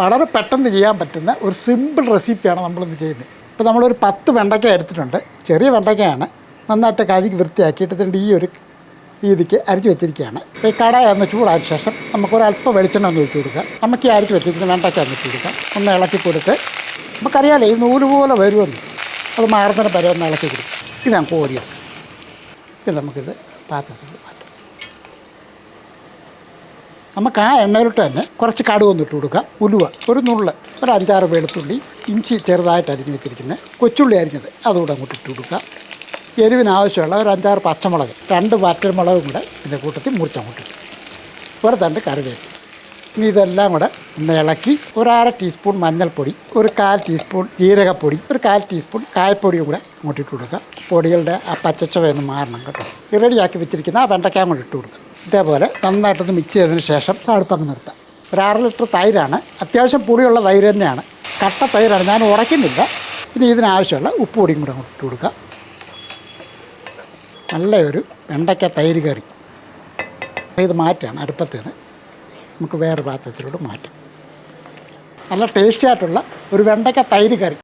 വളരെ പെട്ടെന്ന് ചെയ്യാൻ പറ്റുന്ന ഒരു സിമ്പിൾ റെസിപ്പിയാണ് നമ്മളിന്ന് ചെയ്യുന്നത്. ഇപ്പോൾ നമ്മളൊരു പത്ത് വെണ്ടയ്ക്ക എടുത്തിട്ടുണ്ട്. ചെറിയ വെണ്ടയ്ക്കയാണ് നന്നായിട്ട് കഴുകി വൃത്തിയാക്കിയിട്ട് ഇതിന്റെ ഈ ഒരു രീതിക്ക് അരിച്ച് വെച്ചിരിക്കുകയാണ്. ഈ കടയ ഒന്ന് ചൂടായ ശേഷം നമുക്കൊരല്പം വെളിച്ചെണ്ണ ഒന്ന് ഒഴിച്ച് കൊടുക്കാം. നമുക്ക് ഈ അരിച്ച് വെച്ചിരിക്കുന്ന വെണ്ടയ്ക്ക ഒന്ന് കൊടുക്കാം. ഒന്ന് ഇളക്കി കൊടുത്ത് നമുക്കറിയാലോ ഈ നൂൽ പോലെ വരുമെന്ന്. അത് മാറുന്നതിന് പരം ഒന്ന് ഇളക്കി കൊടുക്കും. ഇതാണ് കോരിയത് ഇത് നമുക്കിത് പാത്രത്തിൽ നമുക്ക് ആ എണ്ണയിലോട്ട് തന്നെ കുറച്ച് കടുക് ഒന്ന് ഇട്ട് കൊടുക്കാം. ഉലുവ ഒരു നുള്ള് ഒരു അഞ്ചാറ് വെളുത്തുള്ളി ഇഞ്ചി ചെറുതായിട്ട് അരിഞ്ഞ് വെച്ചിരിക്കുന്നത് കൊച്ചുള്ളി അരിഞ്ഞത് അതുകൂടെ അങ്ങോട്ട് ഇട്ട് കൊടുക്കാം. എരിവിനാവശ്യമുള്ള ഒരു അഞ്ചാറ് പച്ചമുളക് രണ്ട് വറ്റൽമുളകും കൂടെ ഇതിന്റെ കൂട്ടത്തിൽ മുറിച്ചങ്ങോട്ട് ഒരു തണ്ട് കറിവേപ്പ്. ഇനി ഇതെല്ലാം കൂടെ ഒന്ന് ഇളക്കി ഒരു ടീസ്പൂൺ മഞ്ഞൾപ്പൊടി ഒരു കാൽ ടീസ്പൂൺ ജീരകപ്പൊടി ഒരു കാൽ ടീസ്പൂൺ കായപ്പൊടിയും കൂടെ അങ്ങോട്ട് ഇട്ട് കൊടുക്കുക പൊടികളുടെ ആ പച്ചച്ചവയൊന്ന് മാറണം കേട്ടോ. റെഡിയാക്കി വെച്ചിരിക്കുന്ന ആ വെണ്ടയ്ക്കാൻ കൂടെ ഇട്ട് കൊടുക്കുക ഇതേപോലെ നന്നായിട്ടൊന്ന് മിക്സ് ചെയ്തതിന് ശേഷം അടുപ്പങ്ങ് നിർത്താം. ഒരു അര ലിറ്റർ തൈരാണ്. അത്യാവശ്യം പുളിയുള്ള തൈര് തന്നെയാണ്. കട്ട തൈരാണ്. ഞാൻ ഉടയ്ക്കുന്നില്ല ഇനി ഇതിനാവശ്യമുള്ള ഉപ്പ് പൊടിയും കൂടെ ഇട്ടു ഇട്ട് കൊടുക്കുക നല്ലൊരു വെണ്ടയ്ക്ക തൈര് കറി. ഇത് മാറ്റാണ്. അടുപ്പത്തിൽ നിന്ന് നമുക്ക് വേറെ പാത്രത്തിലോട്ട് മാറ്റാം. നല്ല ടേസ്റ്റി ആയിട്ടുള്ള ഒരു വെണ്ടയ്ക്ക തൈര് കറി.